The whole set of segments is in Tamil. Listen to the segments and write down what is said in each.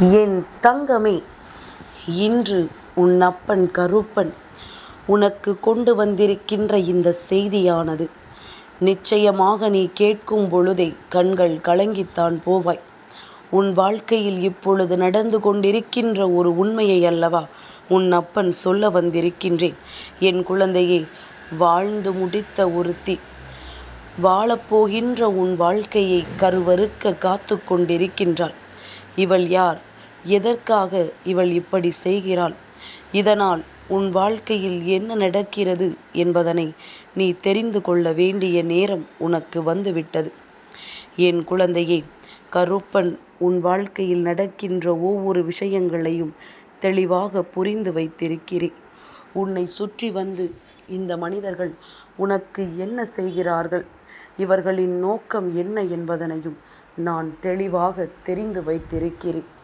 என் தங்கமே இன்று உன் அப்பன் கருப்பன் உனக்கு கொண்டு வந்திருக்கின்ற இந்த செய்தியானது. நிச்சயமாக நீ கேட்கும் பொழுதே கண்கள் கலங்கித்தான் போவாய். உன் வாழ்க்கையில் இப்பொழுது நடந்து கொண்டிருக்கின்ற ஒரு உண்மையை அல்லவா உன் அப்பன் சொல்ல வந்திருக்கின்றேன். என் குழந்தையே வாழ்ந்து முடித்த ஒருத்தி வாழப்போகின்ற உன் வாழ்க்கையை கருவறுக்க காத்து கொண்டிருக்கின்றாள். இவள் யார்? எதற்காக இவள் இப்படி செய்கிறாள்? இதனால் உன் வாழ்க்கையில் என்ன நடக்கிறது என்பதனை நீ தெரிந்து கொள்ள வேண்டிய நேரம் உனக்கு வந்துவிட்டது. என் குழந்தையே கருப்பன் உன் வாழ்க்கையில் நடக்கின்ற ஒவ்வொரு விஷயங்களையும் தெளிவாக புரிந்து வைத்திருக்கிறேன். உன்னை சுற்றி வந்து இந்த மனிதர்கள் உனக்கு என்ன செய்கிறார்கள்? இவர்களின் நோக்கம் என்ன என்பதனையும் நான் தெளிவாக தெரிந்து வைத்திருக்கிறேன்.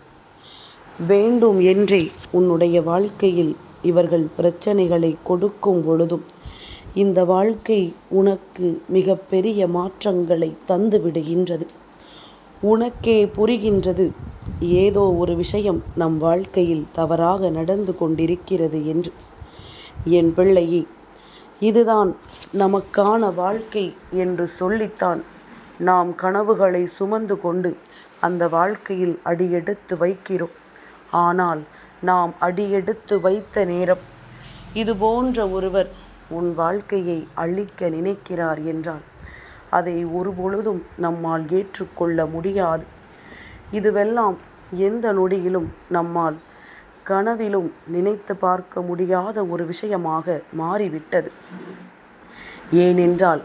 வேண்டும் என்றே உன்னுடைய வாழ்க்கையில் இவர்கள் பிரச்சனைகளை கொடுக்கும் பொழுதும் இந்த வாழ்க்கை உனக்கு மிக பெரிய மாற்றங்களை தந்து விடுகின்றது. உனக்கே புரிகின்றது ஏதோ ஒரு விஷயம் நம் வாழ்க்கையில் தவறாக நடந்து கொண்டிருக்கிறது என்று. என் பிள்ளையே இதுதான் நமக்கான வாழ்க்கை என்று சொல்லித்தான் நாம் கனவுகளை சுமந்து கொண்டு அந்த வாழ்க்கையில் அடியெடுத்து வைக்கிறோம். ஆனால் நாம் அடியெடுத்து வைத்த நேரம். இது போன்ற ஒருவர் உன் வாழ்க்கையை அழிக்க நினைக்கிறார் என்றால் அதை ஒருபொழுதும் நம்மால் ஏற்றுக்கொள்ள முடியாது. இதுவெல்லாம் எந்த நொடியிலும் நம்மால் கனவிலும் நினைத்து பார்க்க முடியாத ஒரு விஷயமாக மாறிவிட்டது. ஏனென்றால்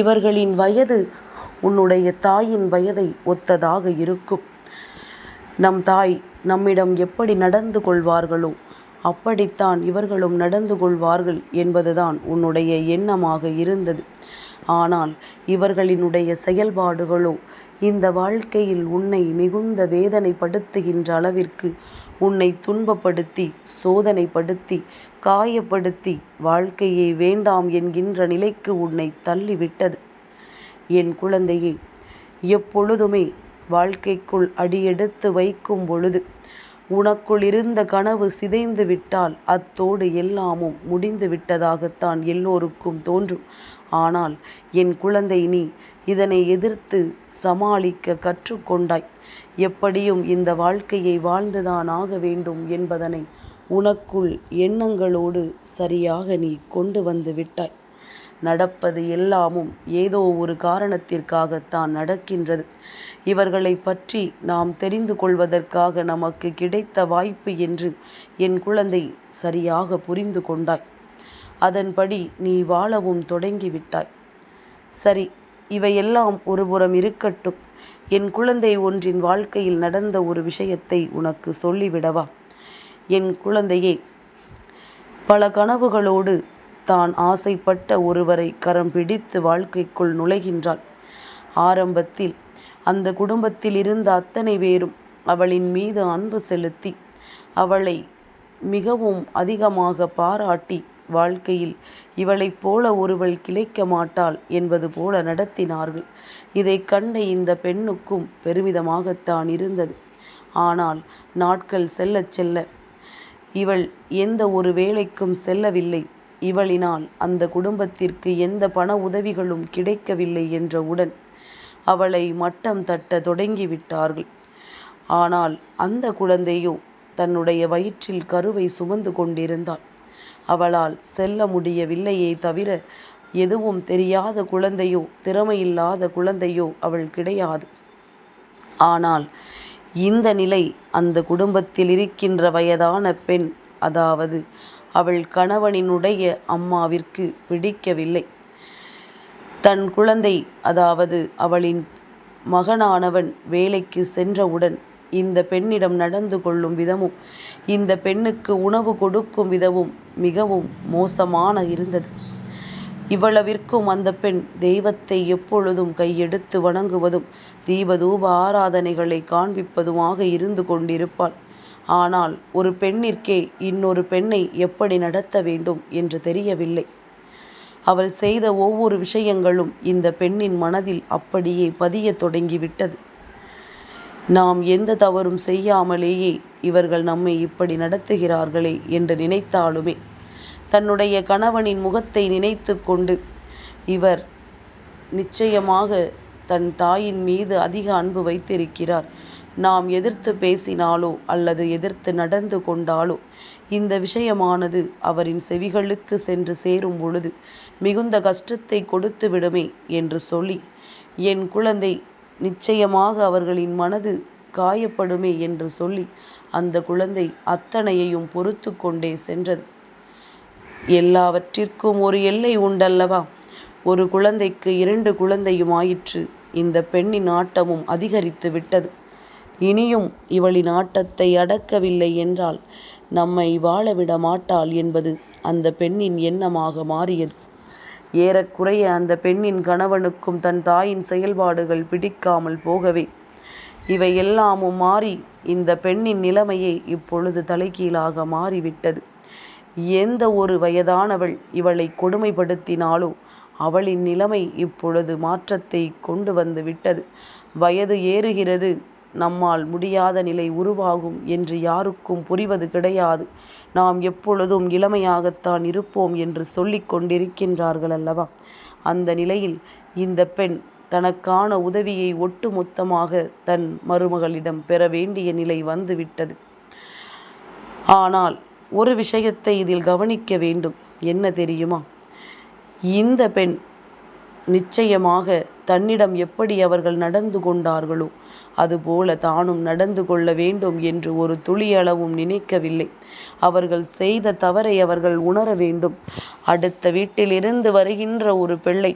இவர்களின் வயது உன்னுடைய தாயின் வயதை ஒத்ததாக இருக்கும். நம் தாய் நம்மிடம் எப்படி நடந்து கொள்வார்களோ அப்படித்தான் இவர்களும் நடந்து கொள்வார்கள் என்பதுதான் உன்னுடைய எண்ணமாக இருந்தது. ஆனால் இவர்களினுடைய செயல்பாடுகளோ இந்த வாழ்க்கையில் உன்னை மிகுந்த வேதனைப்படுத்துகின்ற அளவிற்கு உன்னை துன்பப்படுத்தி சோதனைப்படுத்தி காயப்படுத்தி வாழ்க்கையை வேண்டாம் என்கின்ற நிலைக்கு உன்னை தள்ளிவிட்டது. என் குழந்தையே எப்பொழுதுமே வாழ்க்கைக்குள் அடியெடுத்து வைக்கும் பொழுது உனக்குள் இருந்த கனவு சிதைந்து விட்டால் அத்தோடு எல்லாமும் முடிந்து விட்டதாகத்தான் எல்லோருக்கும் தோன்றும். ஆனால் என் குழந்தை நீ இதனை எதிர்த்து சமாளிக்க கற்றுக்கொண்டாய். எப்படியும் இந்த வாழ்க்கையை வாழ்ந்துதான் ஆக வேண்டும் என்பதனை உனக்குள் எண்ணங்களோடு சரியாக நீ கொண்டு வந்து விட்டாய். நடப்பது எல்லாமும் ஏதோ ஒரு காரணத்திற்காகத்தான் நடக்கின்றது. இவர்களை பற்றி நாம் தெரிந்து கொள்வதற்காக நமக்கு கிடைத்த வாய்ப்பு என்று என் குழந்தை சரியாக புரிந்து கொண்டாய் அதன்படி நீ வாழவும் தொடங்கிவிட்டாய். சரி இவையெல்லாம் ஒருபுறம் இருக்கட்டும். என் குழந்தை ஒன்றின் வாழ்க்கையில் நடந்த ஒரு விஷயத்தை உனக்கு சொல்லிவிடவா? என் குழந்தையே பல கனவுகளோடு தான் ஆசைப்பட்ட ஒருவரை கரம் பிடித்து வாழ்க்கைக்குள் நுழைகின்றாள். ஆரம்பத்தில் அந்த குடும்பத்தில் இருந்த அத்தனை பேரும் அவளின் மீது அன்பு செலுத்தி அவளை மிகவும் அதிகமாக பாராட்டி வாழ்க்கையில் இவளைப் போல ஒருவள் கிளைக்க மாட்டாள் என்பது போல நடத்தினார்கள். இதை கண்ட இந்த பெண்ணுக்கும் பெருமிதமாகத்தான் இருந்தது. ஆனால் நாட்கள் செல்லச் செல்ல இவள் எந்த ஒரு வேலைக்கும் செல்லவில்லை. இவளினால் அந்த குடும்பத்திற்கு எந்த பண உதவிகளும் கிடைக்கவில்லை என்றவுடன் அவளை மட்டம் தட்ட தொடங்கிவிட்டார்கள். ஆனால் அந்த குழந்தையோ தன்னுடைய வயிற்றில் கருவை சுமந்து கொண்டிருந்தாள். அவளால் செல்ல முடியவில்லையே தவிர எதுவும் தெரியாத குழந்தையோ திறமையில்லாத குழந்தையோ அவள் கிடையாது. ஆனால் இந்த நிலை அந்த குடும்பத்தில் இருக்கின்ற வயதான பெண் அதாவது அவள் கணவனினுடைய அம்மாவிற்கு பிடிக்கவில்லை. தன் குழந்தை அதாவது அவளின் மகனானவன் வேலைக்கு சென்றவுடன் இந்த பெண்ணிடம் நடந்து கொள்ளும் விதமும் இந்த பெண்ணுக்கு உணவு கொடுக்கும் விதமும் மிகவும் மோசமான இருந்தது. இவ்வளவிற்கும் அந்த பெண் தெய்வத்தை எப்பொழுதும் கையெடுத்து வணங்குவதும் தீபதூப ஆராதனைகளை காண்பிப்பதுமாக இருந்து கொண்டிருப்பாள். ஆனால் ஒரு பெண்ணிற்கே இன்னொரு பெண்ணை எப்படி நடத்த வேண்டும் என்று தெரியவில்லை. அவள் செய்த ஒவ்வொரு விஷயங்களும் இந்த பெண்ணின் மனதில் அப்படியே பதிய தொடங்கிவிட்டது. நாம் எந்த தவறும் செய்யாமலேயே இவர்கள் நம்மை இப்படி நடத்துகிறார்களே என்று நினைத்தாலுமே தன்னுடைய கணவனின் முகத்தை நினைத்து கொண்டு இவர் நிச்சயமாக தன் தாயின் மீது அதிக அன்பு வைத்திருக்கிறார். நாம் எதிர்த்து பேசினாலோ அல்லது எதிர்த்து நடந்து கொண்டாலோ இந்த விஷயமானது அவரின் செவிகளுக்கு சென்று சேரும் பொழுது மிகுந்த கஷ்டத்தை கொடுத்து விடுமே என்று சொல்லி என் குழந்தை நிச்சயமாக அவர்களின் மனது காயப்படுமே என்று சொல்லி அந்த குழந்தை அத்தனையையும் பொறுத்து கொண்டே சென்றது. எல்லாவற்றிற்கும் ஒரு எல்லை உண்டல்லவா? ஒரு குழந்தைக்கு இரண்டு குழந்தையும் ஆயிற்று இந்த பெண்ணின் ஆட்டமும் அதிகரித்து விட்டது. இனியும் இவளின் ஆட்டத்தை அடக்கவில்லை என்றால் நம்மை வாழவிட மாட்டாள் என்பது அந்த பெண்ணின் எண்ணமாக மாறியது. ஏறக்குறைய அந்த பெண்ணின் கணவனுக்கும் தன் தாயின் செயல்பாடுகள் பிடிக்காமல் போகவே இவை எல்லாமும் மாறி இந்த பெண்ணின் நிலைமையை இப்பொழுது தலைகீழாக மாறிவிட்டது. எந்த ஒரு வயதானவள் இவளை கொடுமைப்படுத்தினாலோ அவளின் நிலைமை இப்பொழுது மாற்றத்தை கொண்டு வந்து விட்டது. வயது ஏறுகிறது நம்மால் முடியாத நிலை உருவாகும் என்று யாருக்கும் புரிவது கிடையாது. நாம் எப்பொழுதும் இளமையாகத்தான் இருப்போம் என்று சொல்லிக் கொண்டிருக்கின்றார்கள் அல்லவா? அந்த நிலையில் இந்த பெண் தனக்கான உதவியை ஒட்டுமொத்தமாக தன் மருமகளிடம் பெற வேண்டிய நிலை வந்துவிட்டது. ஆனால் ஒரு விஷயத்தை இதில் கவனிக்க வேண்டும். என்ன தெரியுமா? இந்த பெண் நிச்சயமாக தன்னிடம் எப்படி அவர்கள் நடந்து கொண்டார்களோ அதுபோல தானும் நடந்து கொள்ள வேண்டும் என்று ஒரு துளியளவும் நினைக்கவில்லை. அவர்கள் செய்த தவறை அவர்கள் உணர வேண்டும். அடுத்த வீட்டிலிருந்து வருகின்ற ஒரு பிள்ளை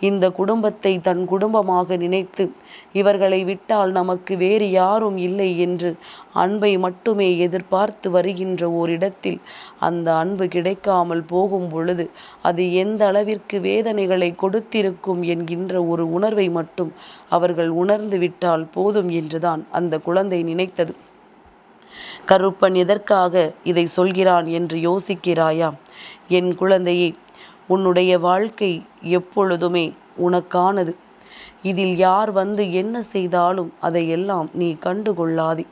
இந்த குடும்பத்தை தன் குடும்பமாக நினைத்து இவர்களை விட்டால் நமக்கு வேறு யாரும் இல்லை என்று அன்பை மட்டுமே எதிர்பார்த்து வருகின்ற ஓரிடத்தில் அந்த அன்பு கிடைக்காமல் போகும் பொழுது அது எந்த அளவிற்கு வேதனைகளை கொடுத்திருக்கும் என்கின்ற ஒரு உணர்வை மட்டும் அவர்கள் உணர்ந்து விட்டால் போதும் என்றுதான் அந்த குழந்தை நினைத்தது. கருப்பன் எதற்காக இதை சொல்கிறான் என்று யோசிக்கிறாயா? என் குழந்தையே உன்னுடைய வாழ்க்கை எப்பொழுதுமே உனக்கானது. இதில் யார் வந்து என்ன செய்தாலும் அதையெல்லாம் நீ கண்டுகொள்ளாதே.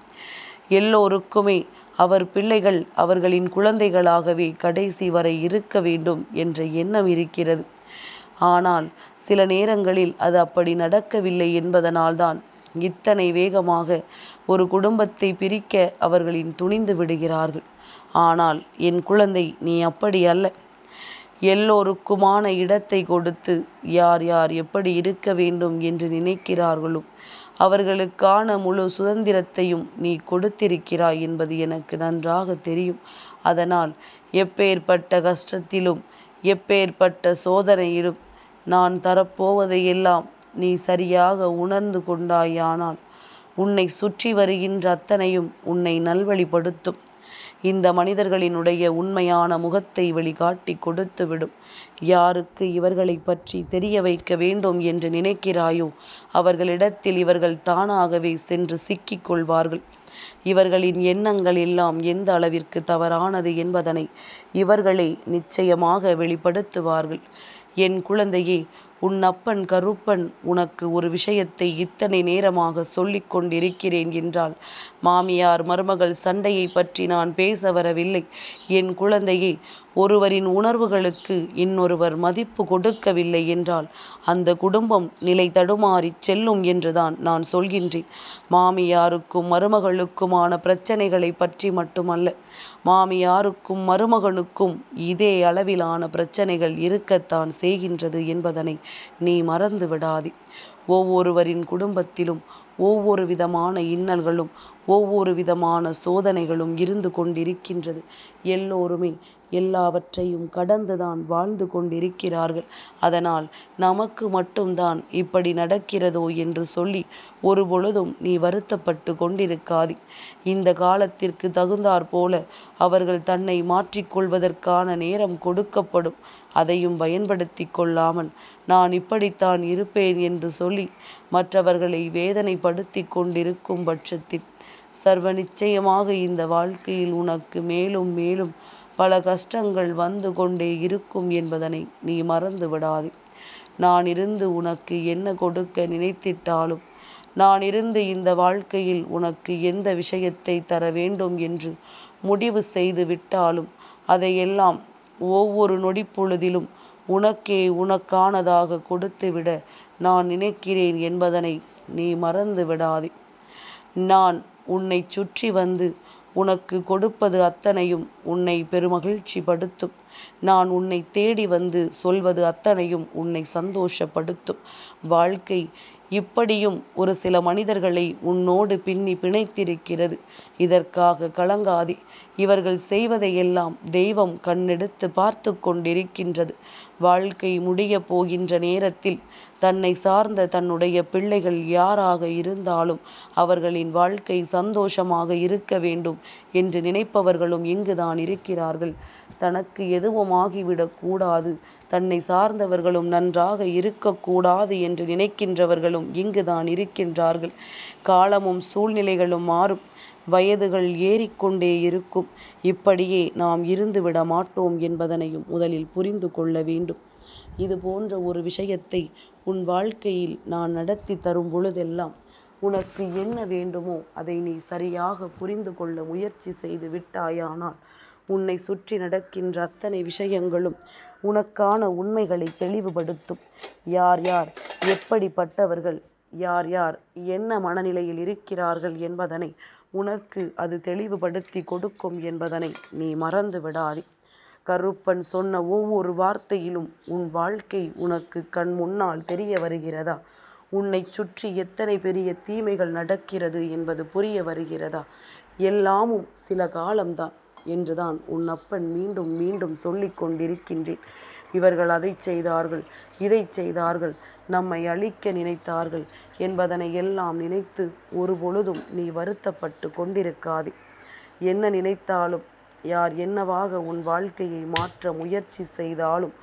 எல்லோருக்குமே அவர் பிள்ளைகள் அவர்களின் குழந்தைகளாகவே கடைசி வரை இருக்க வேண்டும் என்ற எண்ணம் இருக்கிறது. ஆனால் சில நேரங்களில் அது அப்படி நடக்கவில்லை என்பதனால்தான் இத்தனை வேகமாக ஒரு குடும்பத்தை பிரிக்க அவர்களின் துணிந்து விடுகிறார்கள். ஆனால் என் குழந்தை நீ அப்படி அல்ல. எல்லோருக்குமான இடத்தை கொடுத்து யார் யார் எப்படி இருக்க வேண்டும் என்று நினைக்கிறார்களோ அவர்களுக்கான முழு சுதந்திரத்தையும் நீ கொடுத்திருக்கிறாய் என்பது எனக்கு நன்றாக தெரியும். அதனால் எப்பேற்பட்ட கஷ்டத்திலும் எப்பேற்பட்ட சோதனையிலும் நான் தரப்போவதையெல்லாம் நீ சரியாக உணர்ந்து கொண்டாயானால் உன்னை சுற்றி வருகின்ற அத்தனையும் உன்னை நல்வழிப்படுத்தும். இந்த மனிதர்களினுடைய உண்மையான முகத்தை வெளிக்காட்டி கொடுத்துவிடும். யாருக்கு இவர்களை பற்றி தெரிய வைக்க வேண்டும் என்று நினைக்கிறாயோ அவர்களிடத்தில் இவர்கள் தானாகவே சென்று சிக்கிக் கொள்வார்கள். இவர்களின் எண்ணங்கள் எல்லாம் எந்த அளவிற்கு தவறானது என்பதனை இவர்களே நிச்சயமாக வெளிப்படுத்துவார்கள். என் குழந்தையே உன் அப்பன் கருப்பன் உனக்கு ஒரு விஷயத்தை இத்தனை நேரமாக சொல்லிக் கொண்டிருக்கிறேன் என்றால் மாமியார் மருமகள் சண்டையை பற்றி நான் பேச வரவில்லை. என் குழந்தையை ஒருவரின் உணர்வுகளுக்கு இன்னொருவர் மதிப்பு கொடுக்கவில்லை என்றால் அந்த குடும்பம் நிலை தடுமாறி செல்லும் என்றுதான் நான் சொல்கின்றேன். மாமியாருக்கும் மருமகளுக்குமான பிரச்சனைகளை பற்றி மட்டுமல்ல மாமியாருக்கும் மருமகனுக்கும் இதே அளவிலான பிரச்சனைகள் இருக்கத்தான் செய்கின்றது என்பதனை நீ மறந்து விடாதே. ஒவ்வொருவரின் குடும்பத்திலும் ஒவ்வொரு விதமான இன்னல்களும் ஒவ்வொரு விதமான சோதனைகளும் இருந்து கொண்டிருக்கின்றது. எல்லோருமே எல்லாவற்றையும் கடந்துதான் வாழ்ந்து கொண்டிருக்கிறார்கள். அதனால் நமக்கு மட்டும்தான் இப்படி நடக்கிறதோ என்று சொல்லி ஒரு பொழுதும் நீ வருத்தப்பட்டு கொண்டிருக்காதே. இந்த காலத்திற்கு தகுந்தாற் போல அவர்கள் தன்னை மாற்றிக்கொள்வதற்கான நேரம் கொடுக்கப்படும். அதையும் பயன்படுத்தி கொள்ளாமல் நான் இப்படித்தான் இருப்பேன் என்று சொல்லி மற்றவர்களை வேதனைப்படுத்தி கொண்டிருக்கும் பட்சத்தில் சர்வ நிச்சயமாக இந்த வாழ்க்கையில் உனக்கு மேலும் மேலும் பல கஷ்டங்கள் வந்து கொண்டே இருக்கும் என்பதனை நீ மறந்து விடாதே. நான் இருந்து உனக்கு என்ன கொடுக்க நினைத்திட்டாலும் நான் இருந்து இந்த வாழ்க்கையில் உனக்கு எந்த விஷயத்தை தர வேண்டும் என்று முடிவு செய்து விட்டாலும் அதையெல்லாம் ஒவ்வொரு நொடிப்பொழுதிலும் உனக்கே உனக்கானதாக கொடுத்துவிட நான் நினைக்கிறேன் என்பதனை நீ மறந்து விடாதே. நான் உன்னை சுற்றி வந்து உனக்கு கொடுப்பது அத்தனையும் உன்னை பெருமகிழ்ச்சி படுத்தும் நான் உன்னை தேடி வந்து சொல்வது அத்தனையும் உன்னை சந்தோஷப்படுத்தும். வாழ்க்கை இப்படியும் ஒரு சில மனிதர்களை உன்னோடு பின்னி பிணைத்திருக்கிறது. இதற்காக கலங்காதே. இவர்கள் செய்வதையெல்லாம் தெய்வம் கண்ணெடுத்து பார்த்து கொண்டிருக்கின்றது. வாழ்க்கை முடிய போகின்ற நேரத்தில் தன்னை சார்ந்த தன்னுடைய பிள்ளைகள் யாராக இருந்தாலும் அவர்களின் வாழ்க்கை சந்தோஷமாக இருக்க வேண்டும் என்று நினைப்பவர்களும் இங்குதான் இருக்கிறார்கள். தனக்கு எதுவும் ஆகிவிடக்கூடாது தன்னை சார்ந்தவர்களும் நன்றாக இருக்கக்கூடாது என்று நினைக்கின்றவர்களும் இங்குதான் இருக்கின்றார்கள். காலமும் சூழ்நிலைகளும் மாறும். வயதுகள் ஏறிக்கொண்டே இருக்கும். இப்படியே நாம் இருந்து விட மாட்டோம் என்பதனையும் முதலில் புரிந்து கொள்ள வேண்டும். இது போன்ற ஒரு விஷயத்தை உன் வாழ்க்கையில் நான் நடத்தி தரும் பொழுதெல்லாம் உனக்கு என்ன வேண்டுமோ அதை நீ சரியாக புரிந்து கொள்ள முயற்சி செய்து விட்டாயானால் உன்னை சுற்றி நடக்கின்ற அத்தனை விஷயங்களும் உனக்கான உண்மைகளை தெளிவுபடுத்தும். யார் யார்? எப்படிப்பட்டவர்கள்? யார் யார்? என்ன மனநிலையில் இருக்கிறார்கள் என்பதனை உனக்கு அது தெளிவுபடுத்தி கொடுக்கும் என்பதனை நீ மறந்து விடாதே. கருப்பன் சொன்ன ஒவ்வொரு வார்த்தையிலும் உன் வாழ்க்கை உனக்கு கண் முன்னால் தெரிய வருகிறதா? உன்னை சுற்றி எத்தனை பெரிய தீமைகள் நடக்கிறது என்பது புரிய வருகிறதா? எல்லாமும் சில காலம்தான். என்றுதான் உன் அப்பன் மீண்டும் மீண்டும் சொல்லிக் கொண்டிருக்கின்றேன். இவர்கள் அதை செய்தார்கள் இதை செய்தார்கள் நம்மை அழிக்க நினைத்தார்கள் என்பதனை எல்லாம் நினைத்து ஒரு பொழுதும் நீ வருத்தப்பட்டு கொண்டிருக்காதே. என்ன நினைத்தாலும் யார் என்னவாக உன் வாழ்க்கையை மாற்ற முயற்சி செய்தாலும்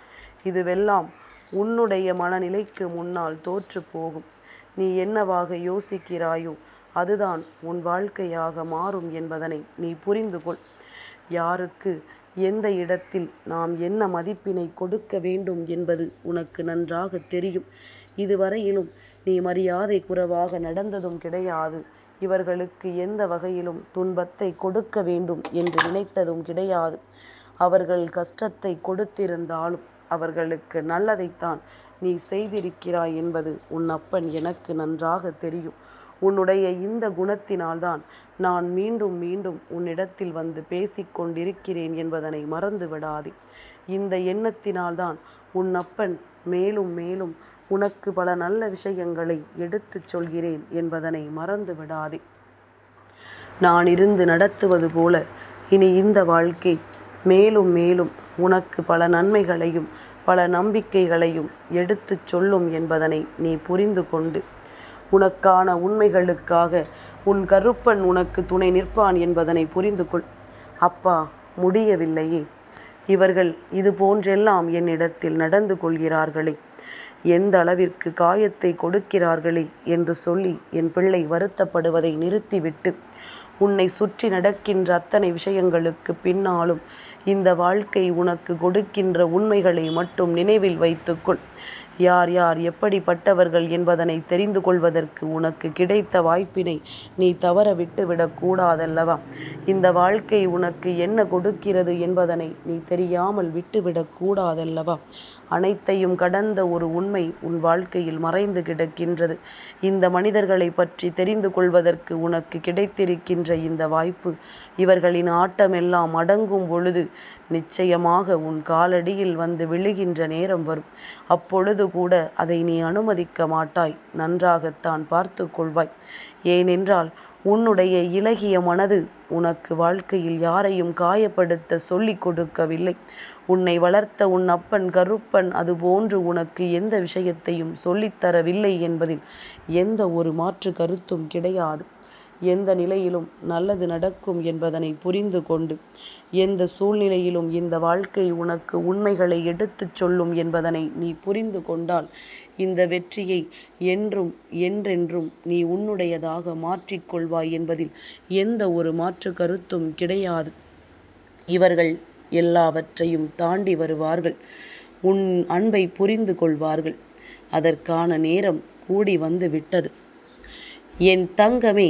இதுவெல்லாம் உன்னுடைய மனநிலைக்கு முன்னால் தோற்று போகும். நீ என்னவாக யோசிக்கிறாயோ அதுதான் உன் வாழ்க்கையாக மாறும் என்பதனை நீ புரிந்து கொள் யாருக்கு எந்த இடத்தில் நாம் என்ன மதிப்பினை கொடுக்க வேண்டும் என்பது உனக்கு நன்றாக தெரியும். இதுவரையிலும் நீ மரியாதை குறைவாக நடந்ததும் கிடையாது. இவர்களுக்கு எந்த வகையிலும் துன்பத்தை கொடுக்க வேண்டும் என்று நினைத்ததும் கிடையாது. அவர்கள் கஷ்டத்தை கொடுத்திருந்தாலும் அவர்களுக்கு நல்லதைத்தான் நீ செய்திருக்கிறாய் என்பது உன் அப்பன் எனக்கு நன்றாக தெரியும். உன்னுடைய இந்த குணத்தினால்தான் நான் மீண்டும் மீண்டும் உன்னிடத்தில் வந்து பேசிக்கொண்டிருக்கிறேன் என்பதனை மறந்து விடாதே இந்த எண்ணத்தினால்தான் உன் அப்பன் மேலும் மேலும் உனக்கு பல நல்ல விஷயங்களை எடுத்துச் சொல்கிறேன் என்பதனை மறந்து விடாதே நான் இருந்து நடத்துவது போல இனி இந்த வாழ்க்கை மேலும் மேலும் உனக்கு பல நன்மைகளையும் பல நம்பிக்கைகளையும் எடுத்துச் சொல்லும் என்பதனை நீ புரிந்து கொண்டு உனக்கான உண்மைகளுக்காக உன் கருப்பன் உனக்கு துணை நிற்பான் என்பதனை புரிந்து கொள் அப்பா முடியவில்லையே. இவர்கள் இது போன்றெல்லாம் என்னிடத்தில் நடந்து கொள்கிறார்களே. எந்த அளவிற்கு காயத்தை கொடுக்கிறார்களே என்று சொல்லி என் பிள்ளை வருத்தப்படுவதை நிறுத்திவிட்டு உன்னை சுற்றி நடக்கின்ற அத்தனை விஷயங்களுக்கு பின்னாலும் இந்த வாழ்க்கை உனக்கு கொடுக்கின்ற உண்மைகளை மட்டும் நினைவில் வைத்துக்கொள். யார் யார் எப்படிப்பட்டவர்கள் என்பதனை தெரிந்து கொள்வதற்கு உனக்கு கிடைத்த வாய்ப்பினை நீ தவற விட்டுவிடக் கூடாதல்லவா? இந்த வாழ்க்கை உனக்கு என்ன கொடுக்கிறது என்பதனை நீ தெரியாமல் விட்டுவிடக் கூடாதல்லவா? அனைத்தையும் கடந்த ஒரு உண்மை உன் வாழ்க்கையில் மறைந்து கிடக்கின்றது. இந்த மனிதர்களை பற்றி தெரிந்து கொள்வதற்கு உனக்கு கிடைத்திருக்கின்ற இந்த வாய்ப்பு இவர்களின் ஆட்டமெல்லாம் அடங்கும் பொழுது நிச்சயமாக உன் காலடியில் வந்து விழுகின்ற நேரம் வரும். அப்பொழுது கூட அதை நீ அனுமதிக்க மாட்டாய். நன்றாகத்தான் பார்த்து கொள்வாய். ஏனென்றால் உன்னுடைய இலகிய மனது உனக்கு வாழ்க்கையில் யாரையும் காயப்படுத்த சொல்லிக் கொடுக்கவில்லை. உன்னை வளர்த்த உன் அப்பன் கருப்பன் அதுபோன்று உனக்கு எந்த விஷயத்தையும் சொல்லித்தரவில்லை என்பதில் எந்த ஒரு மாற்று கருத்தும் கிடையாது. எந்த நிலையிலும் நல்லது நடக்கும் என்பதனை புரிந்து கொண்டு எந்த சூழ்நிலையிலும் இந்த வாழ்க்கை உனக்கு உண்மைகளை எடுத்துச் சொல்லும் என்பதனை நீ புரிந்து கொண்டால் இந்த வெற்றியை என்றும் என்றென்றும் நீ உன்னுடையதாக மாற்றிக்கொள்வாய் என்பதில் எந்த ஒரு மாற்று கருத்தும் கிடையாது. இவர்கள் எல்லாவற்றையும் தாண்டி வருவார்கள் உன் அன்பை புரிந்து கொள்வார்கள். அதற்கான நேரம் கூடி வந்து விட்டது. என் தங்கமே